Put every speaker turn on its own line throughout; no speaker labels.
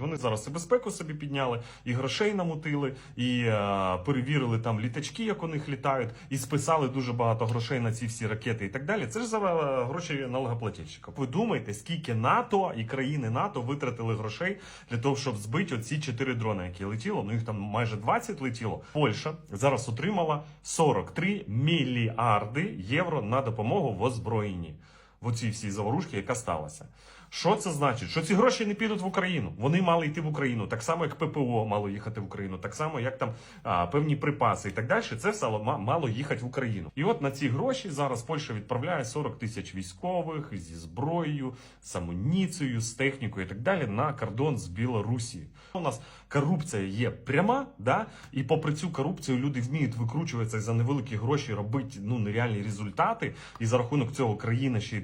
робити. Вони зараз і безпеку собі підняли, і грошей намутили, і е, перевірили там літачки, як у них літають, і списали дуже багато грошей на ці всі ракети і так далі. Це ж за е, гроші налогоплательщика. Ви думаєте, скільки НАТО і країни НАТО витратили грошей для того, щоб збити оці чотири дрони, які летіло? Ну їх там майже 20 летіло. Польща зараз отримала 43 мільярди євро на допомогу в озброєнні в оцій всій заворушці, яка сталася. Що це значить? Що ці гроші не підуть в Україну? Вони мали йти в Україну, так само як ППО мало їхати в Україну, так само як там а, певні припаси і так далі. Це все мало їхати в Україну. І от на ці гроші зараз Польща відправляє 40 тисяч військових зі зброєю, з амуніцією, з технікою і так далі на кордон з Білорусі. У нас корупція є пряма, да? і попри цю корупцію люди вміють викручуватися за невеликі гроші робити ну нереальні результати. І за рахунок цього країна ще й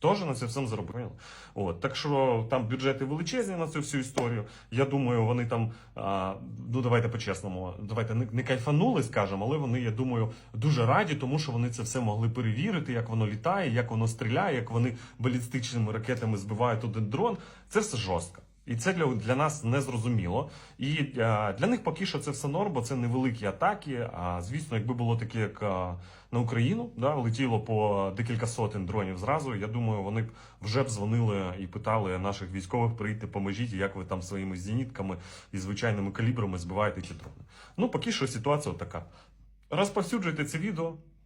Теж на це всім заробили. От так що там бюджети величезні на цю всю історію. Я думаю, вони там а, ну давайте по-чесному, давайте не, не кайфанули, скажемо, але вони, я думаю, дуже раді, тому що вони це все могли перевірити, як воно літає, як воно стріляє, як вони балістичними ракетами збивають один дрон. Це все жорстко. І це для, для нас не зрозуміло. І а, для них поки що це все норм, бо це невеликі атаки. А звісно, якби було таке, як а, на Україну, да, летіло по декілька сотень дронів зразу. Я думаю, вони б вже б дзвонили і питали наших військових прийти, поможіть, як ви там своїми зенітками і звичайними калібрами збиваєте ті дрони. Ну, поки що ситуація така. Розповсюджуйте це відео.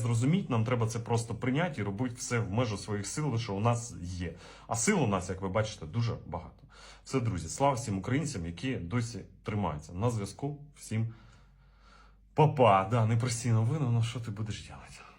зрозуміть. Нам треба це просто прийняти і робити все в межу своїх сил, що у нас є. А сил у нас, як ви бачите, дуже багато. Все, друзі, слава всім українцям, які досі тримаються. На зв'язку всім. Папа, да, непрості новини, ну що ти будеш робити?